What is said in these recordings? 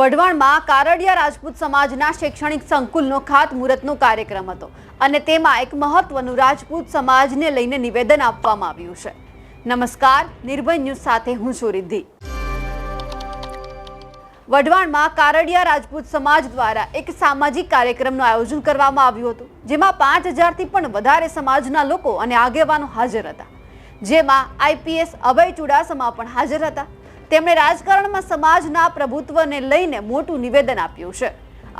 વઢવાણમાં કારડિયા રાજપૂત સમાજના શૈક્ષણિક સંકુલનો ખાતમુહૂર્તનો કાર્યક્રમ હતો અને તેમાં એક મહત્વનું રાજપૂત સમાજને લઈને નિવેદન આપવામાં આવ્યું છે. નમસ્કાર, નિર્ભય ન્યૂઝ સાથે હું છું રિદ્ધિ. વઢવાણમાં કારડિયા રાજપૂત સમાજ દ્વારા એક સામાજિક કાર્યક્રમનું આયોજન કરવામાં આવ્યું હતું, જેમાં પાંચ હજારથી પણ વધારે સમાજના લોકો અને આગેવાનો હાજર હતા. જેમાં આઈપીએસ અભય ચુડાસમા પણ હાજર હતા. તેમણે રાજકારણમાં સમાજના પ્રભુત્વને લઈને મોટું નિવેદન આપ્યું છે.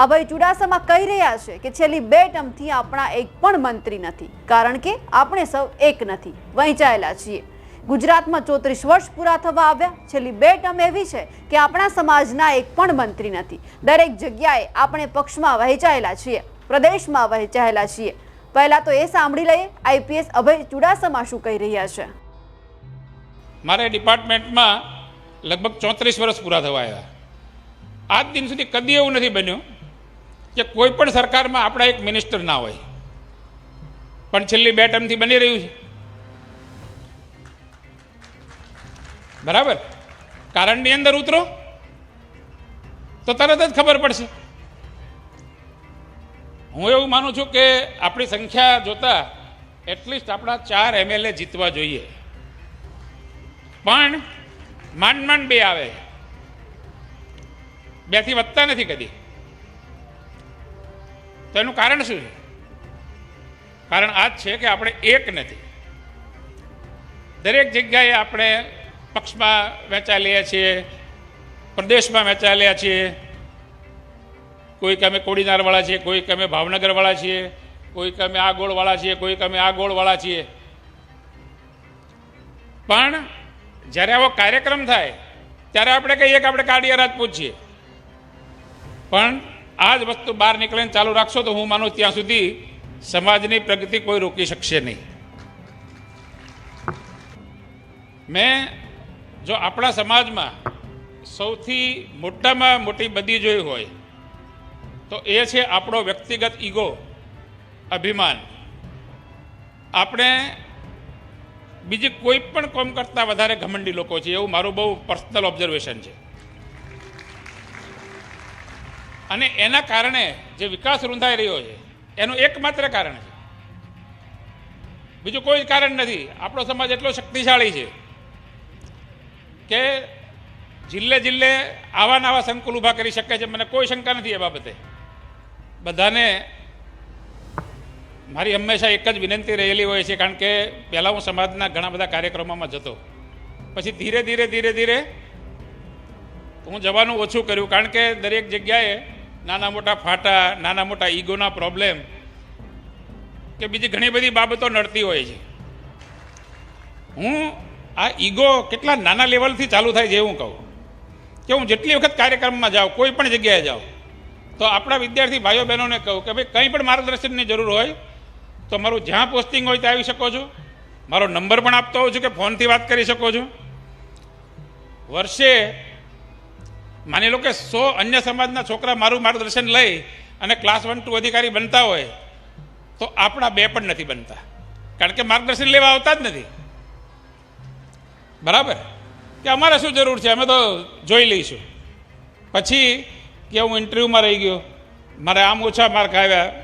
અભય ચુડાસમા કહી રહ્યા છે કે છેલ્લી બે ટર્મથી આપણા એક પણ મંત્રી નથી, કારણ કે આપણે સૌ એક નથી વહેંચાયેલા છીએ. ગુજરાતમાં ચોત્રીસ વર્ષ પૂરા થવા આવ્યા. છેલ્લી બે ટર્મ એવી છે કે આપણા સમાજના એક પણ મંત્રી નથી. દરેક જગ્યાએ આપણે પક્ષમાં વહેંચાયેલા છીએ, પ્રદેશમાં વહેંચાયેલા છીએ. પહેલા તો એ સાંભળી લઈએ, આઈપીએસ અભય ચુડાસમા શું કહી રહ્યા છે. મારે ડિપાર્ટમેન્ટમાં લગભગ ચોત્રીસ વર્ષ પૂરા થવા આવ્યા. આજ દિન સુધી કદી એવું નથી બન્યું કે કોઈ પણ સરકારમાં આપણા એક મિનિસ્ટર ના હોય. પણ છેલ્લી બે ટર્મથી બની રહ્યું છે. બરાબર? કારણની અંદર ઉતરો, તો તરત જ ખબર પડશે. હું એવું માનું છું કે આપણી સંખ્યા જોતા એટલીસ્ટ આપણા ચાર એમએલએ જીતવા જોઈએ. પણ માંડ માંડ બે આવે. બેથી વધતા નથી કદી. તો એનું કારણ શું છે? કારણ આ જ છે કે આપણે એક નથી. દરેક જગ્યાએ આપણે પક્ષમાં વહેંચાયેલા છીએ, પ્રદેશમાં વહેંચાયેલા છીએ. કોઈક અમે કોડીનારવાળા છીએ, કોઈક અમે ભાવનગરવાળા છીએ, કોઈક અમે આ ગોળવાળા છીએ, કોઈક અમે આ ગોળવાળા છીએ. પણ જ્યારે આવો કાર્યક્રમ થાય, ત્યારે આપણે કહીએ કે આપણે કાળિયારાજ પૂછીએ. છીએ પણ આ જ વસ્તુ બહાર નીકળીને ચાલુ રાખશો તો હું માનું ત્યાં સુધી સમાજની પ્રગતિ કોઈ રોકી શકશે નહીં. મેં જો આપણા સમાજમાં સૌથી મોટામાં મોટી બધી જોઈ હોય, તો એ છે આપણો વ્યક્તિગત ઈગો, અભિમાન. આપણે બીજી કોઈ પણ કોમ કરતાં વધારે ઘમંડી લોકો છે, એવું મારું બહુ પર્સનલ ઓબ્ઝર્વેશન છે. અને એના કારણે જે વિકાસ રૂંધાઈ રહ્યો છે, એનું એકમાત્ર કારણ છે. બીજું કોઈ કારણ નથી. આપણો સમાજ એટલો શક્તિશાળી છે કે જિલ્લે જિલ્લે આવા નવા સંકુલ ઊભા કરી શકે છે. મને કોઈ શંકા નથી એ બાબતે. બધાને મારી હંમેશા એક જ વિનંતી રહેલી હોય છે, કારણ કે પહેલાં હું સમાજના ઘણા બધા કાર્યક્રમોમાં જતો. પછી ધીરે ધીરે ધીરે ધીરે હું જવાનું ઓછું કર્યું, કારણ કે દરેક જગ્યાએ નાના મોટા ફાટા, નાના મોટા ઈગોના પ્રોબ્લેમ કે બીજી ઘણી બધી બાબતો નડતી હોય છે. હું આ ઈગો કેટલા નાના લેવલથી ચાલુ થાય છે, એવું કહું. કે હું જેટલી વખત કાર્યક્રમમાં જાઉં, કોઈ પણ જગ્યાએ જાઉં, તો આપણા વિદ્યાર્થી ભાઈઓ બહેનોને કહું કે ભાઈ, કંઈ પણ માર્ગદર્શનની જરૂર હોય તો મારું જ્યાં પોસ્ટિંગ હોય ત્યાં આવી શકો છો. મારો નંબર પણ આપતો હોઉં છું કે ફોનથી વાત કરી શકો છો. વર્ષે માની લો કે સો અન્ય સમાજના છોકરા મારું માર્ગદર્શન લઈ અને ક્લાસ વન ટુ અધિકારી બનતા હોય, તો આપણા બે પણ નથી બનતા. કારણ કે માર્ગદર્શન લેવા આવતા જ નથી. બરાબર? કે અમારે શું જરૂર છે? અમે તો જોઈ લઈશું. પછી કે હું ઇન્ટરવ્યૂમાં રહી ગયો. મારે આમ ઓછા માર્ક આવ્યા.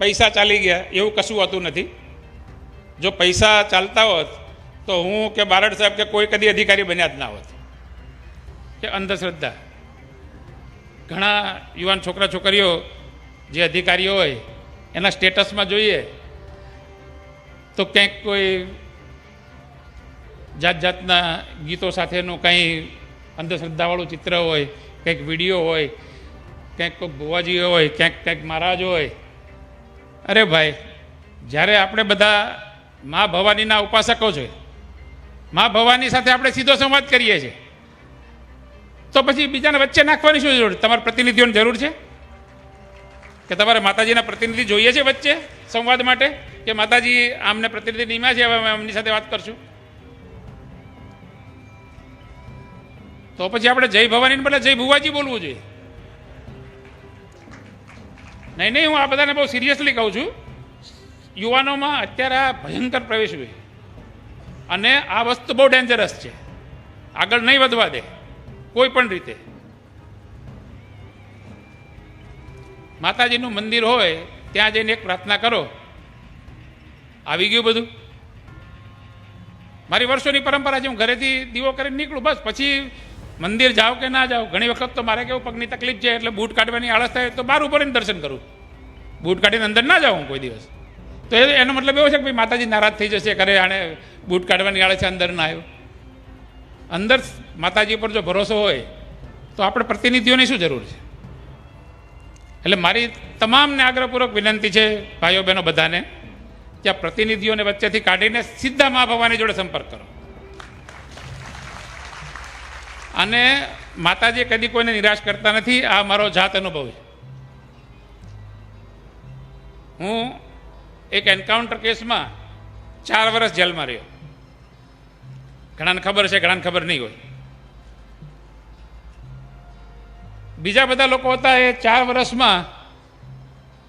પૈસા ચાલી ગયા, એવું કશું હોતું નથી. જો પૈસા ચાલતા હોત, તો હું કે બારડ સાહેબ કે કોઈ કદી અધિકારી બન્યા જ ના હોત. કે અંધશ્રદ્ધા. ઘણા યુવાન છોકરા છોકરીઓ જે અધિકારીઓ હોય, એના સ્ટેટસમાં જોઈએ, તો ક્યાંક કોઈ જાત જાતના ગીતો સાથેનું કંઈ અંધશ્રદ્ધાવાળું ચિત્ર હોય, કંઈક વીડિયો હોય, ક્યાંક કોઈ ભુવાજી હોય ક્યાંક ક્યાંક મહારાજ હોય અરે ભાઈ, જ્યારે આપણે બધા મા ભવાનીના ઉપાસકો છે, મા ભવાની સાથે આપણે સીધો સંવાદ કરીએ છીએ. તો પછી બીજાને વચ્ચે નાખવાની શું જરૂર? તમારા પ્રતિનિધિઓની જરૂર છે? કે તમારે માતાજીના પ્રતિનિધિ જોઈએ છે વચ્ચે સંવાદ માટે? કે માતાજી આમને પ્રતિનિધિ નિમ્યા છે, હવે અમે એમની સાથે વાત કરશું? તો પછી આપણે જય ભવાનીને બદલે જય ભુવાજી બોલવું જોઈએ. નહીં નહીં, હું આ બધાને બહુ સિરિયસલી કહું છું. યુવાનોમાં અત્યારે આ ભયંકર પ્રવેશ હોય. અને આ વસ્તુ બહુ ડેન્જરસ છે. આગળ નહીં વધવા દે. કોઈ પણ રીતે. માતાજીનું મંદિર હોય, ત્યાં જઈને એક પ્રાર્થના કરો. આવી ગયું બધું? મારી વર્ષોની પરંપરા છે, હું ઘરેથી દીવો કરીને નીકળું, બસ. પછી મંદિર જાઓ કે ના જાઓ, ઘણી વખત તો મારે કેવું પગની તકલીફ છે એટલે બૂટ કાઢવાની આળસ થાય તો બહાર ઉપર દર્શન કરું. બૂટ કાઢીને અંદર ના જાઉં કોઈ દિવસ. તો એ એનો મતલબ એવો છે કે ભાઈ માતાજી નારાજ થઈ જશે કરે આણે બૂટ કાઢવાની આળે છે, અંદર ના આવ્યો. અંદર માતાજી પર જો ભરોસો હોય, તો આપણે પ્રતિનિધિઓની શું જરૂર છે? એટલે મારી તમામને આગ્રહપૂર્વક વિનંતી છે, ભાઈઓ બહેનો બધાને, કે આ પ્રતિનિધિઓને વચ્ચેથી કાઢીને સીધા મા ભવાની જોડે સંપર્ક કરો. અને માતાજી કદી કોઈને નિરાશ કરતા નથી. આ મારો જાત અનુભવ છે. હું એક એન્કાઉન્ટર કેસમાં ચાર વર્ષ જેલમાં રહ્યો. ઘણાને ખબર છે, ઘણાને ખબર નહીં હોય. બીજા બધા લોકો હતા એ ચાર વર્ષમાં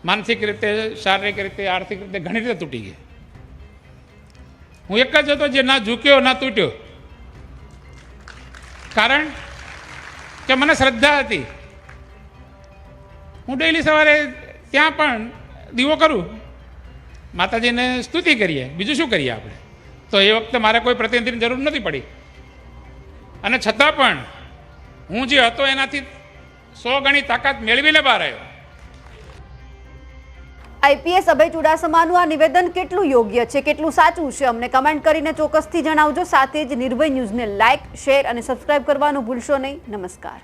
માનસિક રીતે, શારીરિક રીતે, આર્થિક રીતે ઘણી રીતે તૂટી ગયા. હું એક જ હતો જે ના ઝૂક્યો, ના તૂટ્યો. કારણ કે મને શ્રદ્ધા હતી. હું ડેલી સવારે ત્યાં પણ દીવો કરું. માતાજીને સ્તુતિ કરીએ. બીજું શું કરીએ આપણે? તો એ વખતે મારે કોઈ પ્રતિનિધિની જરૂર નથી પડી. અને છતાં પણ હું જે હતો એનાથી સો ગણી તાકાત મેળવીને બહાર આવ્યો. આઈપીએસ અભય ચુડાસમાનું આ નિવેદન કેટલું યોગ્ય છે, કેટલું સાચું છે, અમને કમેન્ટ કરીને ચોક્કસથી જણાવજો. સાથે જ નિર્ભય ન્યૂઝને લાઇક શેર અને સબસ્ક્રાઇબ કરવાનું ભૂલશો નહીં. નમસ્કાર.